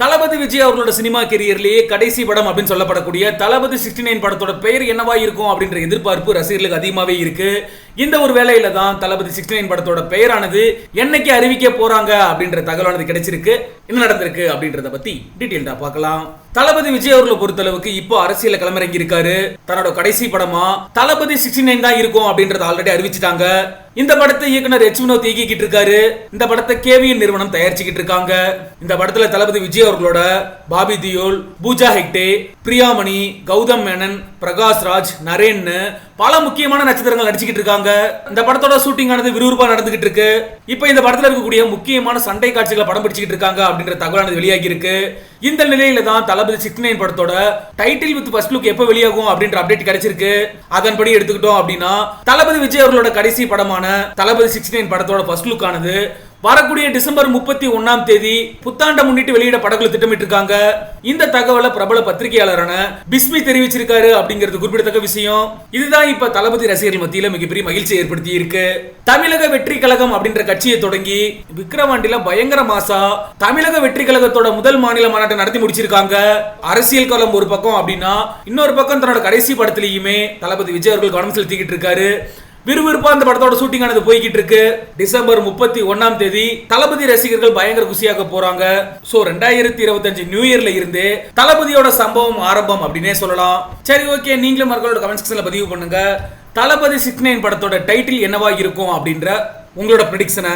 தளபதி விஜய் அவர்களோட சினிமா கெரியர்லேயே கடைசி படம் அப்படின்னு சொல்லப்படக்கூடிய தளபதி சிக்ஸ்டி நைன் படத்தோட பெயர் என்னவா இருக்கும் அப்படின்ற எதிர்பார்ப்பு ரசிகர்களுக்கு அதிகமாகவே இருக்கு. இந்த ஒரு வேலையில தான் தளபதி சிக்ஸ்டி நைன் படத்தோட பெயரானது என்னைக்கு அறிவிக்க போறாங்க அப்படின்ற தகவலானது கிடைச்சிருக்கு. என்ன நடந்திருக்கு அப்படின்றத பத்தி டீட்டெயில்டா பார்க்கலாம். தளபதி விஜய் அவர்களை பொறுத்தளவுக்கு இப்போ அரசியல களமிறங்கி இருக்காரு தன்னோட கடைசி படமா தளபதி சிக்ஸ்டி நைன் தான் இருக்கும் அப்படின்றத ஆல்ரெடி அறிவிச்சிட்டாங்க. இந்த படத்தை இயக்குனர் எச் வினோத் இயக்கிக்கிட்டு இருக்காரு. இந்த படத்தை கேவிஎன் நிறுவனம் தயாரிச்சுக்கிட்டு இருக்காங்க. இந்த படத்துல தளபதி விஜய் அவர்களோட பாபி தியோல் பூஜா ஹெக்டே பிரியாமணி கௌதம் மேனன் பிரகாஷ் ராஜ் நரேன்னு பல முக்கியமான நட்சத்திரங்கள் நடிச்சுக்கிட்டு இருக்காங்க. இந்த படத்தோட ஷூட்டிங் ஆனது விறுவிறுப்பா நடந்துகிட்டு இருக்கு. இப்போ இந்த படத்துல இருக்கக்கூடிய முக்கியமான சண்டை காட்சிகளை படம் பிடிச்சிக்கிட்டு இருக்காங்க அப்படின்ற தகவலானது வெளியாகி இருக்கு. இந்த நிலையில தான் தளபதி சிக்ஸ்டி நைன் படத்தோட டைட்டில் வித் ஃபர்ஸ்ட் லுக் எப்போ வெளியாகும் அப்படின்ற அப்டேட் கிடைச்சிருக்கு. அதன்படி எடுத்துக்கிட்டோம் அப்படின்னா தளபதி விஜய் அவர்களோட கடைசி படமான தளபதி சிக்ஸ்டி நைன் படத்தோட ஃபர்ஸ்ட் லுக் ஆனது வரக்கூடிய டிசம்பர் முப்பத்தி ஒன்னாம் தேதி புத்தாண்டை முன்னிட்டு வெளியிட படகுல திட்டமிட்டு இருக்காங்க இந்த தகவலை பிரபல பத்திரிகையாளரான பிஸ்மி தெரிவிச்சிருக்காரு அப்படிங்கிறது குறிப்பிடத்தக்க விஷயம். இதுதான் இப்ப தளபதி ரசிகர்கள் மத்தியில மிகப்பெரிய மகிழ்ச்சி ஏற்படுத்தி இருக்கு தமிழக வெற்றி கழகம் அப்படின்ற கட்சியை தொடங்கி விக்கிரவாண்டில பயங்கர மாசா தமிழக வெற்றி கழகத்தோட முதல் மாநில மாநாட்டை நடத்தி முடிச்சிருக்காங்க. அரசியல் காலம் ஒரு பக்கம் அப்படின்னா இன்னொரு பக்கம் தன்னோட கடைசி படத்திலேயுமே தளபதி விஜய் அவர்கள் கவனம் செலுத்திக்கிட்டு இருக்காரு. விறுவிறுப்பா அந்த படத்தோட ஷூட்டிங் ஆனது போய்கிட்டு இருக்கு டிசம்பர் முப்பத்தி ஒன்னாம் தேதி தளபதி ரசிகர்கள் பயங்கர குசியாக போறாங்க. சோ ரெண்டாயிரத்தி இருபத்தஞ்சு நியூ இயர்ல இருந்து தளபதியோட சம்பவம் ஆரம்பம் அப்படின்னே சொல்லலாம். சரி ஓகே நீங்களும் மக்களோட கமெண்ட் செக்ஷன்ல பதிவு பண்ணுங்க. தளபதி சிக்ஸ் நைன் படத்தோட டைட்டில் என்னவா இருக்கும் அப்படின்ற உங்களோட ப்ரிடிக்ஷனை